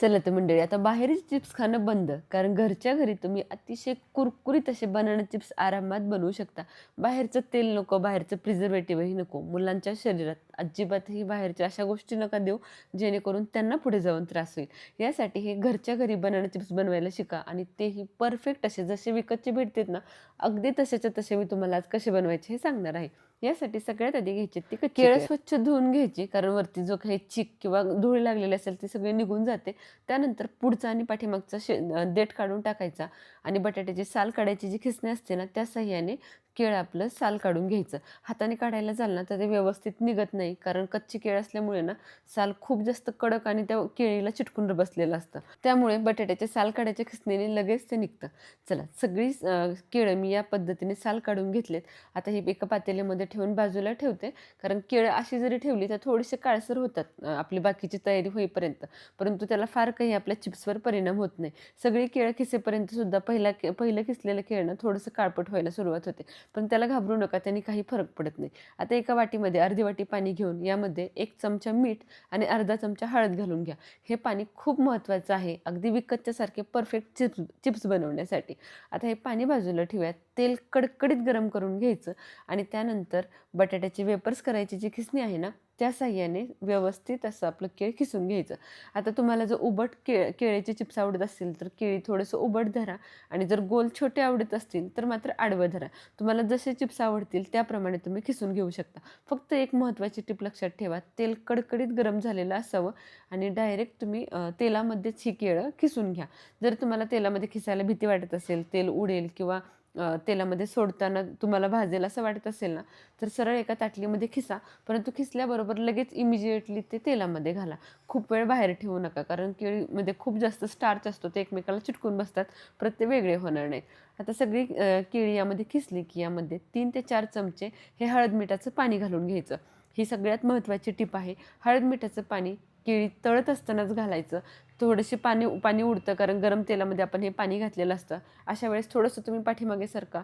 चला तर मंडळी आता बाहेरचे चिप्स खाणं बंद. कारण घरच्या घरी तुम्ही अतिशय कुरकुरीत असे बनाना चिप्स आरामात बनवू शकता. बाहेरचं तेल नको बाहेरचं प्रिझर्वेटिव्हही नको. मुलांच्या शरीरात अजिबातही बाहेरच्या अशा गोष्टी नका देऊ जेणेकरून त्यांना पुढे जाऊन त्रास होईल. यासाठी हे घरच्या घरी बनाना चिप्स बनवायला शिका आणि तेही परफेक्ट असे. जसे विकतचे भेटतात ना अगदी तसेच्या तसे मी तुम्हाला आज कसे बनवायचे हे सांगणार आहे. यासाठी सगळ्यात आधी घ्यायचे ती केळं स्वच्छ धुवून घ्यायची कारण वरती जो काही चिक किंवा धूळ लागलेली असेल ती सगळी निघून जाते. त्यानंतर पुढचा आणि पाठीमागचा शे देठ काढून टाकायचा आणि बटाट्याची साल काढायची जी खिसणी असते ना त्या साह्याने केळ आपलं साल काढून घ्यायचं. हाताने काढायला जाल ना तर ते व्यवस्थित निघत नाही. कारण कच्ची केळ असल्यामुळे ना साल खूप जास्त कडक आणि त्या केळीला चिटकून बसलेलं असतं. त्यामुळे बटाट्याचे साल काढायच्या खिसणीने लगेच ते निघतं. चला सगळी केळं मी या पद्धतीने साल काढून घेतलेत. आता ही एका पातेल्यामध्ये ठेवून बाजूला ठेवते. कारण केळं अशी जरी ठेवली तर थोडीशी काळसर होतात आपली बाकीची तयारी होईपर्यंत. परंतु त्याला फार काही आपल्या चिप्सवर परिणाम होत नाही. सगळी केळं खिसेपर्यंत सुद्धा पहिला पहिलं खिसलेलं केळं थोडंसं काळपट व्हायला सुरुवात होते. पण त्याला घाबरू नका त्यांनी काही फरक पडत नाही. आता एका वाटीमध्ये अर्धी वाटी पाणी घेऊन यामध्ये एक चमचा मीठ आणि अर्धा चमचा हळद घालून घ्या. हे पाणी खूप महत्त्वाचं आहे अगदी विकतच्यासारखे परफेक्ट चिप्स चिप्स बनवण्यासाठी. आता हे पाणी बाजूला ठेवूयात तेल कडकडीत गरम करून घ्यायचं आणि त्यानंतर बटाट्याची वेपर्स करायची जी खिसणी आहे ना त्या साह्याने व्यवस्थित असं आपलं केळ खिसून घ्यायचं. आता तुम्हाला जर उबट के केळीचे चिप्स आवडत असतील तर केळी थोडंसं उबट धरा आणि जर गोल छोटे आवडत असतील तर मात्र आडवं धरा. तुम्हाला जसे चिप्स आवडतील त्याप्रमाणे तुम्ही खिसून घेऊ शकता. फक्त एक महत्त्वाची टिप लक्षात ठेवा तेल कडकडीत गरम झालेलं असावं आणि डायरेक्ट तुम्ही तेलामध्येच ही केळं खिसून घ्या. जर तुम्हाला तेलामध्ये खिसायला भीती वाटत असेल तेल उडेल किंवा तेलामध्ये सोडताना तुम्हाला भाजेल असं वाटत असेल ना तर सरळ एका ताटलीमध्ये खिसा परंतु खिसल्याबरोबर लगेच इमिजिएटली ते तेलामध्ये घाला. खूप वेळ बाहेर ठेवू नका कारण केळीमध्ये खूप जास्त स्टार्च असतो ते एकमेकाला चिटकून बसतात परत ते वेगळे होणार नाहीत. आता सगळी केळी यामध्ये खिसली की यामध्ये तीन ते चार चमचे हे हळद मिठाचं पाणी घालून घ्यायचं. ही सगळ्यात महत्त्वाची टीप आहे. हळद मिठाचं पाणी केळी तळत असतानाच घालायचं. थोडेसे पाणी पाणी उडतं कारण गरम तेलामध्ये आपण हे पाणी घातलेलं असतं. अशा वेळेस थोडंसं तुम्ही पाठीमागे सरका.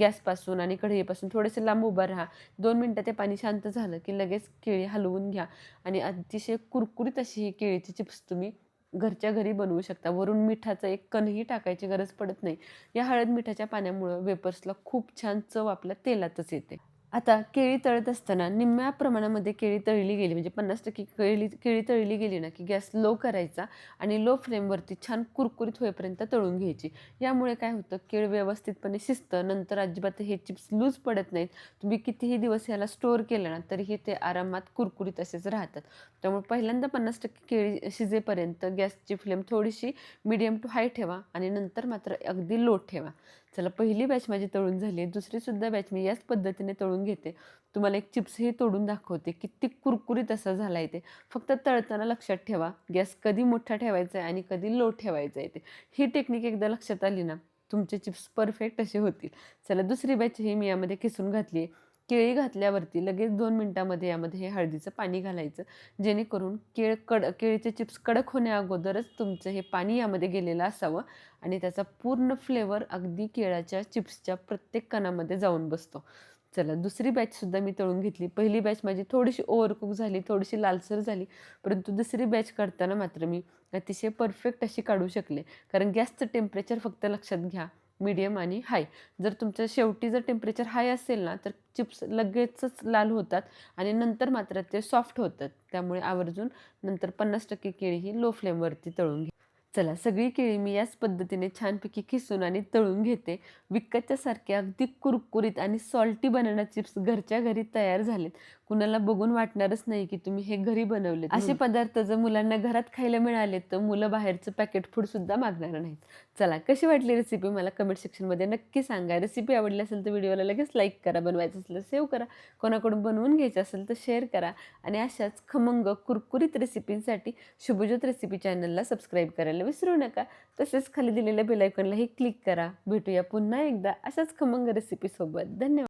गॅसपासून आणि कढईपासून थोडेसे लांब उभं राहा. दोन मिनटं ते पाणी शांत झालं की लगेच केळी हलवून घ्या. आणि अतिशय कुरकुरीत अशी ही केळीची चिप्स तुम्ही घरच्या घरी बनवू शकता. वरून मिठाचं एक कणही टाकायची गरज पडत नाही. या हळद मिठाच्या पाण्यामुळं वेपर्सला खूप छान चव आपल्या तेलातच येते. आता केळी तळत असताना निम्म्या प्रमाणामध्ये केळी तळली गेली म्हणजे पन्नास टक्के केळी केळी तळली गेली ना की गॅस लो करायचा आणि लो फ्लेमवरती छान कुरकुरीत होईपर्यंत तळून घ्यायची. यामुळे काय होतं केळ व्यवस्थितपणे शिजतं नंतर अजिबात हे चिप्स लूज पडत नाहीत. तुम्ही कितीही दिवस याला स्टोअर केलं ना तरीही ते आरामात कुरकुरीत असेच राहतात. त्यामुळे पहिल्यांदा पन्नास टक्के केळी शिजेपर्यंत गॅसची फ्लेम थोडीशी मिडियम टू हाय ठेवा आणि नंतर मात्र अगदी लो ठेवा. चला पहिली बॅच माझी तळून झाली आहे. दुसरीसुद्धा बॅच मी याच पद्धतीने तळून घेते. तुम्हाला एक चिप्सही तोडून दाखवते. किती कुरकुरीत असा झाला आहे ते फक्त तळताना लक्षात ठेवा गॅस कधी मोठा ठेवायचा आहे आणि कधी लो ठेवायचा आहे ते ही टेक्निक एकदा लक्षात आली ना तुमचे चिप्स परफेक्ट असे होतील. चला दुसरी बॅच ही मी यामध्ये किसून घातली आहे. केळी घातल्यावरती लगेच दोन मिनटामध्ये यामध्ये हे हळदीचं पाणी घालायचं. जेणेकरून केळ कड केळीचे चिप्स कडक होण्या अगोदरच तुमचं हे पाणी यामध्ये गेलेलं असावं आणि त्याचा पूर्ण फ्लेवर अगदी केळाच्या चिप्सच्या प्रत्येक कणामध्ये जाऊन बसतो. चला दुसरी बॅचसुद्धा मी तळून घेतली. पहिली बॅच माझी थोडीशी ओव्हरकुक झाली थोडीशी लालसर झाली परंतु दुसरी बॅच काढताना मात्र मी अतिशय परफेक्ट अशी काढू शकले. कारण गॅसचं टेम्परेचर फक्त लक्षात घ्या. मिडियम आणि हाय जर तुमचं शेवटी जर टेम्परेचर हाय असेल ना तर चिप्स लगेचच लाल होतात आणि नंतर मात्र ते सॉफ्ट होतात. त्यामुळे आवर्जून नंतर पन्नास टक्के केळी ही लो फ्लेमवरती तळून घे. चला सगळी केळी मी याच पद्धतीने छानपैकी किसून आणि तळून घेते. विकतच्या अगदी कुरकुरीत आणि सॉल्टी बनाना चिप्स घरच्या घरी तयार झालेत. कुणाला बघून वाटणारच नाही की तुम्ही हे घरी बनवले असे पदार्थ जर मुलांना घरात खायला मिळाले तर मुलं बाहेरचं पॅकेट फूड सुद्धा मागणार नाहीत. चला कशी वाटली रेसिपी मला कमेंट सेक्शनमध्ये नक्की सांगा. रेसिपी आवडली असेल तर व्हिडिओला लगेच लाईक करा बनवायचं असेल तर सेव्ह करा. कोणाकडून बनवून घ्यायचं असेल तर शेअर करा. आणि अशाच खमंग कुरकुरीत रेसिपींसाठी शुभज्योत रेसिपी चॅनलला सबस्क्राईब करायला विसरू नका. तसेच खाली दिलेल्या बेलायकॉनलाही क्लिक करा. भेटूया पुन्हा एकदा अशाच खमंग रेसिपीसोबत धन्यवाद.